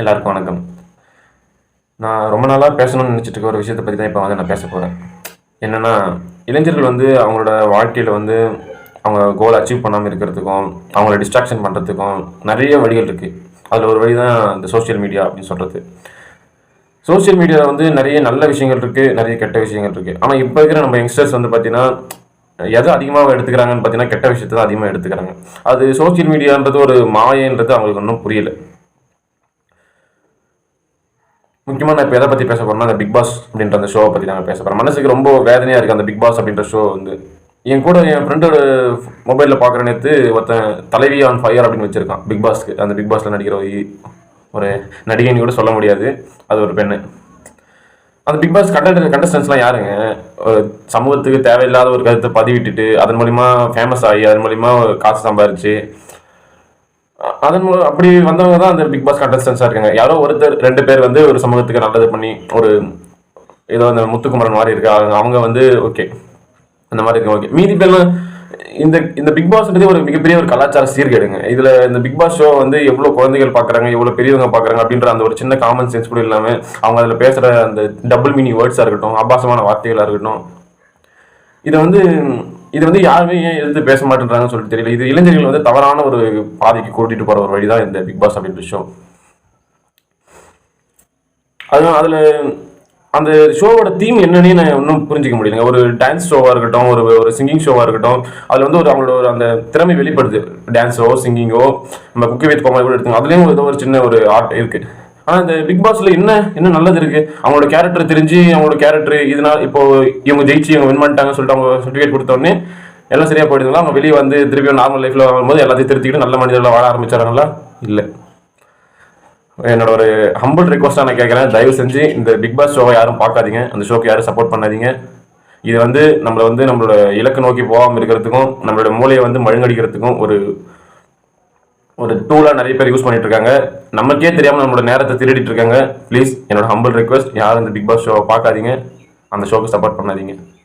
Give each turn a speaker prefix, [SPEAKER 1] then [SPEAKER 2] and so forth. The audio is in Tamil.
[SPEAKER 1] எல்லாருக்கும் வணக்கம். நான் ரொம்ப நாளாக பேசணும்னு நினச்சிட்டு இருக்க ஒரு விஷயத்தை பற்றி தான் இப்போ வந்து நான் பேச போகிறேன் என்னென்னா இளைஞர்கள் வந்து அவங்களோட வாழ்க்கையில் வந்து அவங்க கோல் அச்சீவ் பண்ணாமல் இருக்கிறதுக்கும் அவங்கள டிஸ்ட்ராக்ஷன் பண்ணுறதுக்கும் நிறைய வழிகள் இருக்குது அதில் ஒரு வழி தான் இந்த சோஷியல் மீடியா அப்படின்னு சொல்கிறது சோஷியல் மீடியாவில் வந்து நிறைய நல்ல விஷயங்கள் இருக்குது நிறைய கெட்ட விஷயங்கள் இருக்குது ஆனால் இப்போ இருக்கிற நம்ம யங்ஸ்டர்ஸ் வந்து பார்த்தீங்கன்னா எதை அதிகமாக எடுத்துக்கிறாங்கன்னு பார்த்தீங்கன்னா கெட்ட விஷயத்தை தான் அதிகமாக எடுத்துக்கிறாங்க. அது சோஷியல் மீடியான்றது ஒரு மாயன்றது அவங்களுக்கு ஒன்றும் புரியல. முக்கியமாக நான் இப்போ எதை பற்றி பேச போறேன்னா அந்த பிக் பாஸ் அப்படின்ற அந்த ஷோவை பற்றி நான் பேச போகிறேன் மனசுக்கு ரொம்ப வேதனையாக இருக்குது அந்த பிக் பாஸ் அப்படின்ற ஷோ வந்து. என் கூட என் ஃப்ரெண்டோட மொபைலில் பார்க்குற நேற்று ஒருத்தன் தலைவி ஆன் ஃபயர் அப்படின்னு வச்சுருக்கான் பிக் பாஸ்க்கு அந்த பிக் பாஸில் நடிக்கிற ஒரு நடிகைன்னு கூட சொல்ல முடியாது. அது ஒரு பெண்ணு. அந்த பிக் பாஸ் கண்டென்ட் கண்டஸ்டன்ஸ்லாம் யாருங்க? ஒரு சமூகத்துக்கு தேவையில்லாத ஒரு கருத்தை பதிவிட்டுட்டு அதன் மூலிமா ஃபேமஸ் ஆகி அதன் மூலிமா காசு சம்பாரிச்சு அதன் மூலம் அப்படி வந்தவங்க தான் அந்த பிக் பாஸ் கண்டஸ்டன்ஸாக இருக்காங்க. யாரோ ஒருத்தர் ரெண்டு பேர் வந்து ஒரு சமூகத்துக்கு நல்லது பண்ணி ஒரு ஏதோ அந்த முத்துக்குமரன் மாதிரி இருக்கா அவங்க வந்து ஓகே அந்த மாதிரி இருக்கு ஓகே மீதி பேர்லாம் இந்த இந்த பிக் பாஸ்ன்றது ஒரு மிகப்பெரிய ஒரு கலாச்சார சீர்கேடுங்க. இதில் இந்த பிக் பாஸ் ஷோ வந்து எவ்வளோ குழந்தைகள் பார்க்குறாங்க எவ்வளோ பெரியவங்க பார்க்குறாங்க அப்படின்ற அந்த ஒரு சின்ன காமன் சென்ஸ் கூட இல்லாமல் அவங்க அதில் பேசுகிற அந்த டபுள் மீனிங் வேர்ட்ஸாக இருக்கட்டும் ஆபாசமான வார்த்தைகளாக இருக்கட்டும் இதை வந்து இது வந்து யாருமே ஏன் எதிர்த்து பேச மாட்டேன்றாங்கன்னு சொல்லிட்டு தெரியல. இது இளைஞர்கள் வந்து தவறான ஒரு பாதைக்கு கூட்டிட்டு போற ஒரு வழிதான் இந்த பிக் பாஸ் அப்படின்ற ஷோ அது அதுல அந்த ஷோவோட தீம் என்னன்னே நான் இன்னும் புரிஞ்சிக்க முடியலங்க. ஒரு டான்ஸ் ஷோவாக இருக்கட்டும் ஒரு ஒரு சிங்கிங் ஷோவாக இருக்கட்டும் அதில் வந்து ஒரு அவங்களோட ஒரு அந்த திறமை வெளிப்படுது. டான்ஸோ சிங்கிங்கோ நம்ம குக்கி வைத்து கோமாளி கூட எடுத்துங்க அதுலேயும் ஏதோ ஒரு சின்ன ஒரு ஆர்ட் இருக்குது ஆனால் இந்த பிக் பாஸில் என்ன என்ன நல்லது இருக்கு? அவங்களோட கேரக்டர் தெரிஞ்சு அவங்களோட கேரக்டர் இதனால் இப்போ இவங்க ஜெயிச்சு இவங்க வின் பண்ணிட்டாங்கன்னு சொல்லிட்டு அவங்க சர்டிஃபிகேட் கொடுத்தோடனே எல்லாம் சரியாக போயிடுதுங்களா? அவங்க வெளியே வந்து திருப்பி நார்மல் லைஃப்பில் வரும்போது எல்லாத்தையும் திருத்திக்கிட்டு நல்ல மனிதர்களாக வாழ ஆரம்பிச்சாங்களா இல்லை. என்னோட ஒரு ஹம்பிள் ரிக்வஸ்ட்டாக நான் கேட்குறேன். தயவு செஞ்சு இந்த பிக் பாஸ் ஷோவை யாரும் பார்க்காதீங்க. அந்த ஷோக்கு யாரும் சப்போர்ட் பண்ணாதீங்க. இது வந்து நம்மளை வந்து நம்மளோட இலக்கு நோக்கி போகாமல் இருக்கிறதுக்கும் நம்மளோட மூளையை வந்து மழுங்கடிக்கிறதுக்கும் ஒரு ஒரு டூலாக நிறைய பேர் யூஸ் பண்ணிட்டு இருக்காங்க நமக்கே தெரியாமல் நம்மளோட நேரத்தை திருடிட்டு இருக்காங்க ப்ளீஸ் என்னோட ஹம்பிள் ரிக்வஸ்ட் யாரும் இந்த பிக் பாஸ் ஷோவை பார்க்காதீங்க. அந்த ஷோக்கு சப்போர்ட் பண்ணாதீங்க.